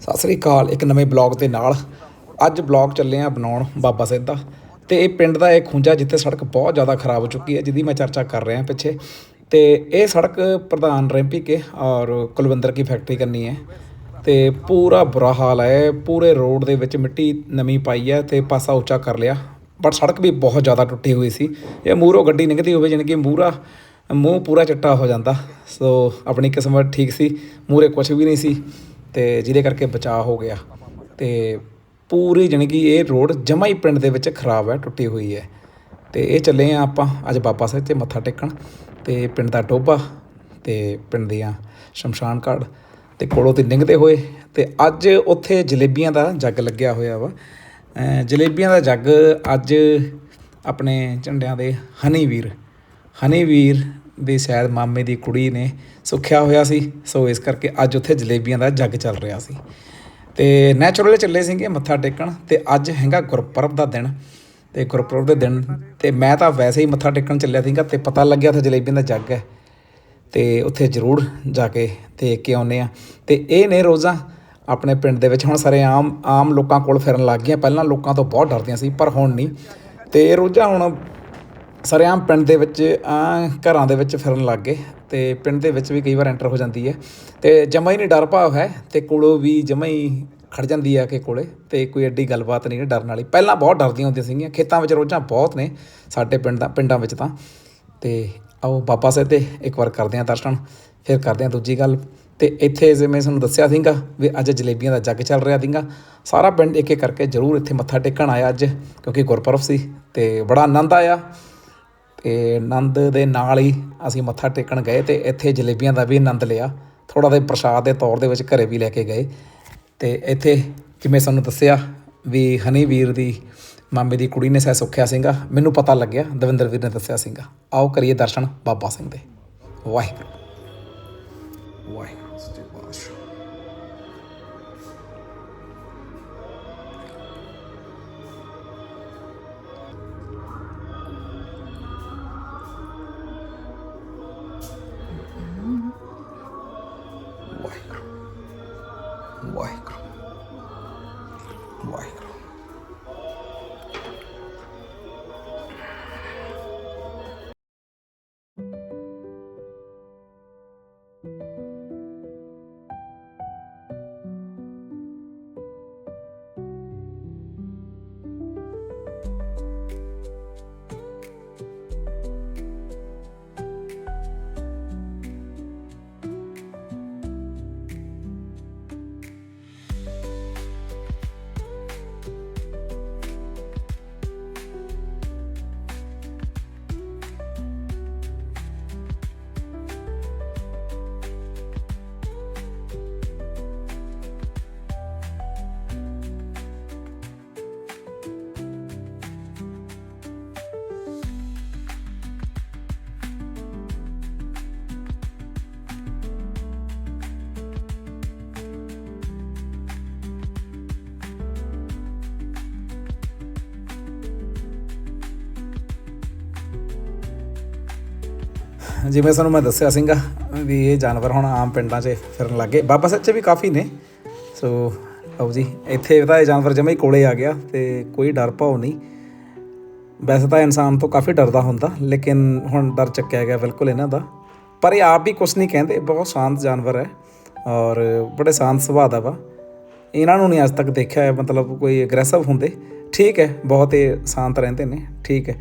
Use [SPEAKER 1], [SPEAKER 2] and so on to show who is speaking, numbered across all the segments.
[SPEAKER 1] ਸਤਿ ਸ੍ਰੀ ਅਕਾਲ, ਇੱਕ ਨਵੇਂ ਬਲੌਗ ਦੇ ਨਾਲ। ਅੱਜ ਬਲੌਗ ਚੱਲੇ ਆ ਬਣਾਉਣ ਬਾਬਾ ਸਿੱਧਾ ਤੇ ਇਹ ਪਿੰਡ ਦਾ ਇਹ ਖੁੰਝਾ ਜਿੱਥੇ ਸੜਕ ਬਹੁਤ ਜ਼ਿਆਦਾ ਖਰਾਬ ਹੋ ਚੁੱਕੀ ਹੈ, ਜਿਹਦੀ ਮੈਂ ਚਰਚਾ ਕਰ ਰਿਹਾ ਪਿੱਛੇ। ਤੇ ਇਹ ਸੜਕ ਪ੍ਰਧਾਨ ਰੈਂਪੀ ਕੇ ਔਰ ਕੁਲਵਿੰਦਰ ਕੀ ਫੈਕਟਰੀ ਕਰਨੀ ਹੈ। ਤੇ ਪੂਰਾ ਬੁਰਾ ਹਾਲ ਹੈ, ਪੂਰੇ ਰੋਡ ਦੇ ਵਿੱਚ ਮਿੱਟੀ ਨਵੀਂ ਪਾਈ ਹੈ ਤੇ ਪਾਸਾ ਉੱਚਾ ਕਰ ਲਿਆ। ਬਟ ਸੜਕ ਵੀ ਬਹੁਤ ਜ਼ਿਆਦਾ ਟੁੱਟੀ ਹੋਈ ਸੀ। ਇਹ ਮੂਹਰੋਂ ਗੱਡੀ ਨਿਕਲਦੀ ਹੋਵੇ, ਜਾਣੀ ਕਿ ਮੂਹਰਾ ਮੂੰਹ ਪੂਰਾ ਚਿੱਟਾ ਹੋ ਜਾਂਦਾ। ਸੋ ਆਪਣੀ ਕਿਸਮਤ ਠੀਕ ਸੀ, ਮੂਹਰੇ ਕੁਝ ਵੀ ਨਹੀਂ ਸੀ। ਤੇ ਜਿਹਦੇ ਕਰਕੇ ਬਚਾਅ ਹੋ ਗਿਆ। ਤੇ ਪੂਰੀ ਜਾਣੀ ਕਿ ਇਹ ਰੋਡ ਜਮਾ ਹੀ ਪਿੰਡ ਦੇ ਵਿੱਚ ਖਰਾਬ ਹੈ, ਟੁੱਟੀ ਹੋਈ ਹੈ। ਤੇ ਇਹ ਚੱਲੇ ਆ ਆਪਾਂ, ਅੱਜ ਬਾਬਾ ਸਾਹਿਬ ਤੇ ਮੱਥਾ ਟੇਕਣ। ਤੇ ਪਿੰਡ ਦਾ ਟੋਬਾ ਤੇ ਪਿੰਡ ਦੀਆਂ ਸ਼ਮਸ਼ਾਨ ਘਾਟ ਤੇ ਕੋਲੋਂ ਤੇ ਲੰਘਦੇ ਹੋਏ ਤੇ ਅੱਜ ਉੱਥੇ ਜਲੇਬੀਆਂ ਦਾ ਜੱਗ ਲੱਗਿਆ ਹੋਇਆ ਵਾ। ਜਲੇਬੀਆਂ ਦਾ ਜੱਗ ਅੱਜ ਆਪਣੇ ਝੰਡਿਆਂ ਦੇ ਹਨੀ ਵੀਰ ਹਨੀ ਵੀਰ ਦੇ ਸ਼ਾਇਦ ਮਾਮੇ ਦੀ ਕੁੜੀ ਨੇ ਸੁੱਖਿਆ ਹੋਇਆ ਸੀ, ਸੋ ਇਸ ਕਰਕੇ ਅੱਜ ਉੱਥੇ ਜਲੇਬੀਆਂ ਦਾ ਜੱਗ ਚੱਲ ਰਿਹਾ ਸੀ। ਤੇ ਨੈਚੁਰਲ ਚੱਲੇ ਸੀਗੇ ਮੱਥਾ ਟੇਕਣ ਤੇ ਅੱਜ ਹੈਗਾ ਗੁਰਪੁਰਬ ਦਾ ਦਿਨ। ਤੇ ਗੁਰਪੁਰਬ ਦੇ ਦਿਨ ਤੇ ਮੈਂ ਤਾਂ ਵੈਸੇ ਹੀ ਮੱਥਾ ਟੇਕਣ ਚੱਲਿਆ ਸੀਗਾ ਤੇ ਪਤਾ ਲੱਗਿਆ ਉੱਥੇ ਜਲੇਬੀਆਂ ਦਾ ਜੱਗ ਹੈ। ਤੇ ਉੱਥੇ ਜ਼ਰੂਰ ਜਾ ਕੇ ਦੇਖ ਕੇ ਆਉਨੇ ਆ ਤੇ ਇਹ ਨੇ ਰੋਜ਼ਾਂ ਆਪਣੇ ਪਿੰਡ ਦੇ ਵਿੱਚ ਹੁਣ ਸਾਰੇ ਆਮ ਆਮ ਲੋਕਾਂ ਕੋਲ ਫਿਰਨ ਲੱਗ ਗਈਆਂ। ਪਹਿਲਾਂ ਲੋਕਾਂ ਤੋਂ ਬਹੁਤ ਡਰਦੀਆਂ ਸੀ, ਪਰ ਹੁਣ ਨਹੀਂ। ਤੇ ਰੋਜ਼ਾਂ ਹੁਣ ਸਰਿਆਮ ਪਿੰਡ ਦੇ ਵਿੱਚ ਘਰਾਂ ਦੇ ਵਿੱਚ ਫਿਰਨ ਲੱਗ ਗਏ ਤੇ ਪਿੰਡ ਦੇ ਵਿੱਚ ਵੀ ਕਈ ਵਾਰ ਐਂਟਰ ਹੋ ਜਾਂਦੀ ਹੈ ਤੇ ਜਮਾ ਹੀ ਨਹੀਂ ਡਰ ਭਾਵ ਹੈ ਤੇ ਕੋਲੋਂ ਵੀ ਜਮਾ ਹੀ ਖੜ ਜਾਂਦੀ ਆ ਕਿ ਕੋਲੇ ਤੇ ਕੋਈ ਐਡੀ ਗੱਲਬਾਤ ਨਹੀਂ ਹੈ ਡਰਨ ਵਾਲੀ। ਪਹਿਲਾਂ ਬਹੁਤ ਡਰਦੀਆਂ ਹੁੰਦੀਆਂ ਸੀਗੀਆਂ, ਖੇਤਾਂ ਵਿੱਚ ਰੋਜ਼ਾਂ ਬਹੁਤ ਨੇ ਸਾਡੇ ਪਿੰਡ ਦਾ, ਪਿੰਡਾਂ ਵਿੱਚ ਤਾਂ। ਤੇ ਆਓ ਬਾਬਾ ਸਾਹਿਬ ਤੇ ਇੱਕ ਵਾਰ ਕਰਦੇ ਹਾਂ ਦਰਸ਼ਨ, ਫਿਰ ਕਰਦੇ ਹਾਂ ਦੂਜੀ ਗੱਲ। ਤੇ ਇੱਥੇ ਜਿਵੇਂ ਤੁਹਾਨੂੰ ਦੱਸਿਆ ਸੀਗਾ ਵੀ ਅੱਜ ਜਲੇਬੀਆਂ ਦਾ ਜੱਗ ਚੱਲ ਰਿਹਾ ਸੀਗਾ, ਸਾਰਾ ਪਿੰਡ ਇੱਕ ਇੱਕ ਕਰਕੇ ਜ਼ਰੂਰ ਇੱਥੇ ਮੱਥਾ ਟੇਕਣ ਆਇਆ ਅੱਜ, ਕਿਉਂਕਿ ਗੁਰਪੁਰਬ ਸੀ ਤੇ ਬੜਾ ਆਨੰਦ ਆਇਆ। ਤੇ ਆਨੰਦ ਦੇ ਨਾਲ ਹੀ ਅਸੀਂ ਮੱਥਾ ਟੇਕਣ ਗਏ ਤੇ ਇੱਥੇ ਜਲੇਬੀਆਂ ਦਾ ਵੀ ਆਨੰਦ ਲਿਆ। ਥੋੜਾ ਜਿਹਾ ਪ੍ਰਸ਼ਾਦ ਦੇ ਤੌਰ ਦੇ ਵਿੱਚ ਘਰੇ ਵੀ ਲੈ ਕੇ ਗਏ। ਤੇ ਇੱਥੇ ਜਿਵੇਂ ਸਾਨੂੰ ਦੱਸਿਆ ਵੀ ਹਨੀ ਵੀਰ ਦੀ ਮਾਮੇ ਦੀ ਕੁੜੀ ਨੇ ਸਹਿ ਸੁੱਖਿਆ ਸਿੰਘਾ ਮੈਨੂੰ ਪਤਾ ਲੱਗਿਆ ਦਵਿੰਦਰ ਵੀਰ ਨੇ ਦੱਸਿਆ ਸਿੰਘਾ ਆਓ ਕਰੀਏ ਦਰਸ਼ਨ ਬਾਬਾ ਸਿੰਘ ਦੇ। ਵਾਹਿਗੁਰੂ। ਵਾਹਿਗੁਰੂ ਸੱਚੇ ਵਾਹਿਗੁਰੂ ਜਿਵੇਂ ਸਾਨੂੰ ਮੈਂ ਦੱਸਿਆ ਸੀਗਾ ਵੀ ਇਹ ਜਾਨਵਰ ਹੁਣ ਆਮ ਪਿੰਡਾਂ 'ਚ ਫਿਰਨ ਲੱਗੇ। ਬਾਬਾ ਸੱਚੇ ਵੀ ਕਾਫੀ ਨੇ। ਸੋ ਆਓ ਜੀ, ਇੱਥੇ ਤਾਂ ਇਹ ਜਾਨਵਰ ਜਮਾ ਹੀ ਕੋਲੇ ਆ ਗਿਆ ਤੇ ਕੋਈ ਡਰ ਭਾਉ ਨਹੀਂ। ਵੈਸੇ ਤਾਂ ਇਨਸਾਨ ਤੋਂ ਕਾਫੀ ਡਰਦਾ ਹੁੰਦਾ, ਲੇਕਿਨ ਹੁਣ ਡਰ ਚੱਕਿਆ ਗਿਆ ਬਿਲਕੁਲ ਇਹਨਾਂ ਦਾ। ਪਰ ਇਹ ਆਪ ਵੀ ਕੁਝ ਨਹੀਂ ਕਹਿੰਦੇ, ਬਹੁਤ ਸ਼ਾਂਤ ਜਾਨਵਰ ਹੈ ਔਰ ਬੜੇ ਸ਼ਾਂਤ ਸੁਭਾਅ ਦਾ ਵਾ। ਇਹਨਾਂ ਨੂੰ ਨਹੀਂ ਅੱਜ ਤੱਕ ਦੇਖਿਆ ਹੈ, ਮਤਲਬ ਕੋਈ ਐਗਰੈਸਿਵ ਹੁੰਦੇ। ਠੀਕ ਹੈ, ਬਹੁਤ ਹੀ ਸ਼ਾਂਤ ਰਹਿੰਦੇ ਨੇ, ਠੀਕ ਹੈ।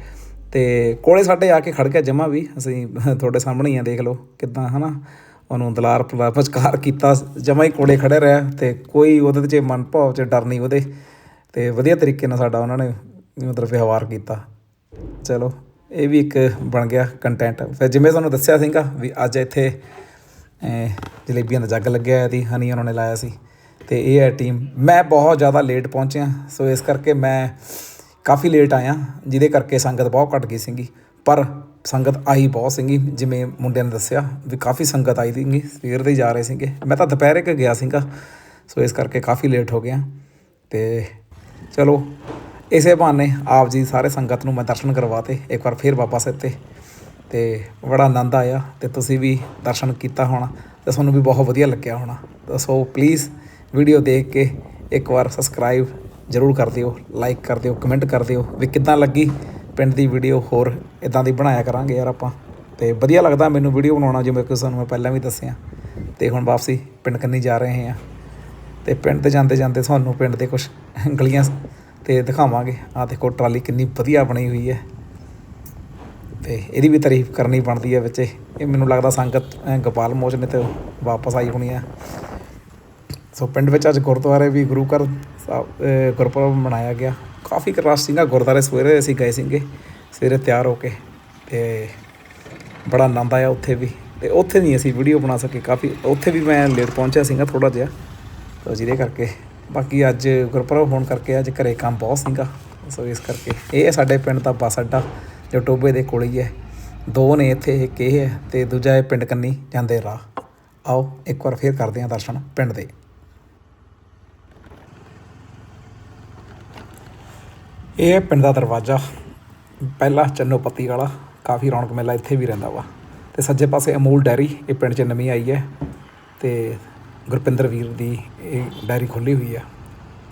[SPEAKER 1] ਤੇ ਕੋਲੇ ਸਾਡੇ ਆ ਕੇ ਖੜ ਗਿਆ ਜਮਾ ਵੀ। ਅਸੀਂ ਤੁਹਾਡੇ ਸਾਹਮਣੇ ਹੀ ਆ, ਦੇਖ ਲਓ ਕਿਦਾਂ, ਹਨਾ? ਉਹਨੂੰ ਦਲਾਰ ਪਲਾਪਚਕਾਰ ਕੀਤਾ, ਜਮਾ ਹੀ ਕੋਲੇ ਖੜੇ ਰਿਹਾ ਤੇ ਕੋਈ ਉਹਦੇ 'ਚ ਮਨ ਭਾਵ 'ਚ ਡਰ ਨਹੀਂ ਉਹਦੇ। ਤੇ ਵਧੀਆ ਤਰੀਕੇ ਨਾਲ ਸਾਡਾ ਉਹਨਾਂ ਨੇ ਮਤਲਬ ਵਿਵਹਾਰ ਕੀਤਾ। ਚਲੋ, ਇਹ ਵੀ ਇੱਕ ਬਣ ਗਿਆ ਕੰਟੈਂਟ ਫਿਰ ਜਿਵੇਂ ਤੁਹਾਨੂੰ ਦੱਸਿਆ ਸੀਗਾ ਵੀ ਅੱਜ ਇੱਥੇ ਜਲੇਬੀਆਂ ਦਾ ਜੱਗ ਲੱਗਿਆ ਹੋਇਆ ਸੀ ਹਨੀ ਉਹਨਾਂ ਨੇ ਲਾਇਆ ਸੀ। ਤੇ ਇਹ ਹੈ ਟੀਮ ਮੈਂ ਬਹੁਤ ਜ਼ਿਆਦਾ ਲੇਟ ਪਹੁੰਚਿਆ, ਸੋ ਇਸ ਕਰਕੇ ਮੈਂ ਕਾਫੀ ਲੇਟ ਆਇਆ ਜਿਹਦੇ ਕਰਕੇ ਸੰਗਤ ਬਹੁਤ ਘਟ ਗਈ ਸੀਗੀ। ਪਰ ਸੰਗਤ ਆਈ ਬਹੁਤ ਸੀਗੀ, ਜਿਵੇਂ ਮੁੰਡਿਆਂ ਨੇ ਦੱਸਿਆ ਵੀ ਕਾਫੀ ਸੰਗਤ ਆਈ ਸੀਗੀ, ਸਵੇਰ ਦੇ ਜਾ ਰਹੇ ਸੀਗੇ। ਮੈਂ ਤਾਂ ਦੁਪਹਿਰੇ ਕ ਗਿਆ ਸੀਗਾ, ਸੋ ਇਸ ਕਰਕੇ ਕਾਫੀ ਲੇਟ ਹੋ ਗਿਆ ਤੇ ਚਲੋ, ਇਸੇ ਬਹਾਨੇ ਆਪ ਜੀ ਸਾਰੇ ਸੰਗਤ ਨੂੰ ਮੈਂ ਦਰਸ਼ਨ ਕਰਵਾਤੇ ਇੱਕ ਵਾਰ ਫੇਰ ਵਾਪਸ ਸਾਹਿਬ ਤੇ ਬੜਾ ਆਨੰਦ ਆਇਆ ਤੇ ਤੁਸੀਂ ਵੀ ਦਰਸ਼ਨ ਕੀਤਾ ਹੋਣਾ ਤੇ ਤੁਹਾਨੂੰ ਵੀ ਬਹੁਤ ਵਧੀਆ ਲੱਗਿਆ ਹੋਣਾ। ਸੋ ਪਲੀਜ਼ ਵੀਡੀਓ ਦੇਖ ਕੇ ਇੱਕ ਵਾਰ ਸਬਸਕ੍ਰਾਈਬ ਜ਼ਰੂਰ ਕਰ ਦਿਓ ਲਾਈਕ ਕਰ ਦਿਓ ਕਮੈਂਟ ਕਰ ਦਿਓ ਵੀ ਕਿੱਦਾਂ ਲੱਗੀ ਪਿੰਡ ਦੀ ਵੀਡੀਓ ਹੋਰ ਇਦਾਂ ਦੀ ਬਣਾਇਆ ਕਰਾਂਗੇ ਯਾਰ ਆਪਾਂ। ਤੇ ਵਧੀਆ ਲੱਗਦਾ ਮੈਨੂੰ ਵੀਡੀਓ ਬਣਾਉਣਾ, ਜਿਵੇਂ ਕਿ ਤੁਹਾਨੂੰ ਮੈਂ ਪਹਿਲਾਂ ਵੀ ਦੱਸਿਆ। ਤੇ ਹੁਣ ਵਾਪਸੀ ਪਿੰਡ ਕੰਨੀ ਜਾ ਰਹੇ ਹਾਂ। ਤੇ ਪਿੰਡ ਤੇ ਜਾਂਦੇ ਜਾਂਦੇ ਤੁਹਾਨੂੰ ਪਿੰਡ ਦੇ ਕੁਝ ਗਲੀਆਂ ਤੇ ਦਿਖਾਵਾਂਗੇ। ਆਹ ਦੇਖੋ, ਟਰਾਲੀ ਕਿੰਨੀ ਵਧੀਆ ਬਣੀ ਹੋਈ ਹੈ। ਤੇ ਇਹਦੀ ਵੀ ਤਾਰੀਫ ਕਰਨੀ ਬਣਦੀ ਹੈ ਵਿੱਚ। ਇਹ ਮੈਨੂੰ ਲੱਗਦਾ ਸੰਗਤ ਗੋਪਾਲ ਮੋਚ ਨੇ ਤੇ ਵਾਪਸ ਆਈ ਹੋਣੀ ਆ ਸੋ ਪਿੰਡ ਵਿੱਚ ਅੱਜ ਗੁਰਦੁਆਰੇ ਵੀ ਗੁਰੂ ਘਰ ਸਾਹਿਬ ਗੁਰਪੁਰਬ ਮਨਾਇਆ ਗਿਆ। ਕਾਫੀ ਰਸ਼ ਸੀਗਾ, ਗੁਰਦੁਆਰੇ ਸਵੇਰੇ ਅਸੀਂ ਗਏ ਸੀਗੇ, ਸਵੇਰੇ ਤਿਆਰ ਹੋ ਕੇ, ਤੇ ਬੜਾ ਆਨੰਦ ਆਇਆ ਉੱਥੇ ਵੀ। ਤੇ ਉੱਥੇ ਨਹੀਂ ਅਸੀਂ ਵੀਡੀਓ ਬਣਾ ਸਕੇ, ਕਾਫੀ, ਉੱਥੇ ਵੀ ਮੈਂ ਲੇਟ ਪਹੁੰਚਿਆ ਸੀਗਾ ਥੋੜਾ ਜਿਹਾ, ਤਾਂ ਜਿਹਦੇ ਕਰਕੇ। ਬਾਕੀ ਅੱਜ ਗੁਰਪੁਰਬ ਹੋਣ ਕਰਕੇ ਅੱਜ ਘਰੇ ਕੰਮ ਬਹੁਤ ਸੀਗਾ, ਸੋ ਇਸ ਕਰਕੇ। ਇਹ ਹੈ ਸਾਡੇ ਪਿੰਡ ਦਾ ਬੱਸ ਅੱਡਾ, ਜੋ ਟੋਬੇ ਦੇ ਕੋਲ ਹੀ ਹੈ। ਦੋ ਨੇ ਇੱਥੇ, ਇੱਕ ਇਹ ਹੈ, ਤੇ ਦੂਜਾ ਹੈ ਪਿੰਡ ਕੰਨੀ, ਜਾਂਦੇ ਰਾਹ। ਆਓ, ਇੱਕ ਵਾਰ ਫੇਰ ਕਰਦੇ ਹਾਂ ਦਰਸ਼ਨ ਪਿੰਡ ਦੇ। ਇਹ ਹੈ ਪਿੰਡ ਦਾ ਦਰਵਾਜ਼ਾ, ਪਹਿਲਾ ਚੰਨੋਪਤੀ ਵਾਲਾ, ਕਾਫੀ ਰੌਣਕ ਮੇਲਾ ਇੱਥੇ ਵੀ ਰਹਿੰਦਾ ਵਾ। ਤੇ ਸੱਜੇ ਪਾਸੇ ਅਮੂਲ ਡੈਰੀ, ਇਹ ਪਿੰਡ 'ਚ ਨਵੀਂ ਆਈ ਹੈ। ਤੇ ਗੁਰਪਿੰਦਰ ਵੀਰ ਦੀ ਇਹ ਡੈਰੀ ਖੁੱਲੀ ਹੋਈ ਆ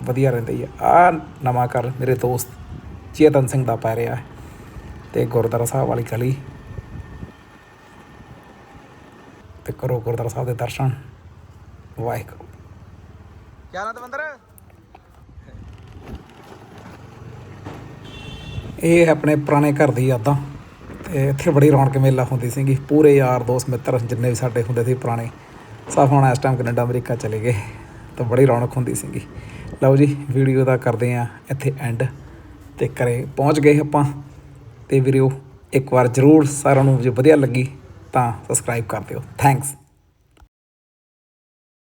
[SPEAKER 1] ਵਧੀਆ ਰਹਿੰਦੀ ਆ ਆ ਨਵਾਂ ਘਰ ਮੇਰੇ ਦੋਸਤ ਚੇਤਨ ਸਿੰਘ ਦਾ ਪੈ ਰਿਹਾ ਹੈ ਤੇ ਗੁਰਦੁਆਰਾ ਸਾਹਿਬ ਵਾਲੀ ਗਲੀ। ਤੇ ਕਰੋ ਗੁਰਦੁਆਰਾ ਸਾਹਿਬ ਦੇ ਦਰਸ਼ਨ। ਵਾਹਿਗੁਰੂ।
[SPEAKER 2] ਕਿਆ ਨਾ ਦਵਿੰਦਰ?
[SPEAKER 1] ਇਹ ਆਪਣੇ ਪੁਰਾਣੇ ਘਰ ਦੀ ਯਾਦਾਂ। ਤੇ ਇੱਥੇ ਬੜੀ ਰੌਣਕ ਮੇਲਾ ਹੁੰਦੀ ਸੀਗੀ। ਪੂਰੇ ਯਾਰ, ਦੋਸਤ, ਮਿੱਤਰ ਜਿੰਨੇ ਵੀ ਸਾਡੇ ਹੁੰਦੇ ਸੀ ਪੁਰਾਣੇ, ਸਭ ਹੁਣ ਇਸ ਟਾਈਮ ਕੈਨੇਡਾ, ਅਮਰੀਕਾ ਚਲੇ ਗਏ। ਤਾਂ ਬੜੀ ਰੌਣਕ ਹੁੰਦੀ ਸੀਗੀ। ਲਓ ਜੀ ਵੀਡੀਓ ਦਾ ਕਰਦੇ ਆ ਇੱਥੇ ਐਂਡ ਤੇ ਘਰੇ ਪਹੁੰਚ ਗਏ ਆਪਾਂ। ਤੇ ਵੀਡੀਓ ਇੱਕ ਵਾਰ ਜ਼ਰੂਰ ਸਾਰਿਆਂ ਨੂੰ ਜੇ ਵਧੀਆ ਲੱਗੀ ਤਾਂ ਸਬਸਕ੍ਰਾਈਬ ਕਰ ਦਿਓ। ਥੈਂਕਸ